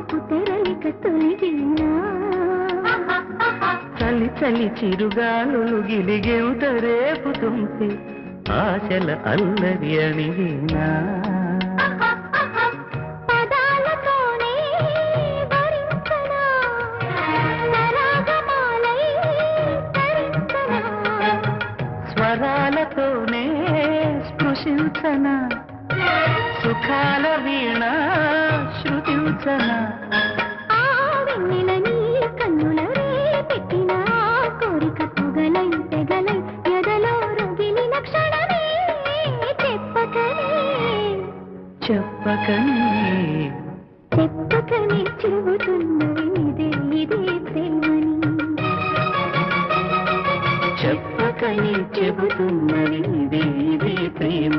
మబ్బు తెరలిక తొలిగినా. చలి చలి చిరుగాలులు గిలిగెంత రేపుతుంటే ఆశల అల్లరి అణిగినా. స్వరాలతోనే స్పృశించన? సుఖాల వీణ శృతించన ఆ వెన్నెల నీ కన్నుల రేపెట్టిన కోరిక పొగలై తెగలై ఎదలో రగిలిన క్షణమే చెప్పకనే. చెబుతున్నది ఇదే ఇదే ప్రేమని. చెప్పకనే చెబుతున్నది ఇదే ఇదే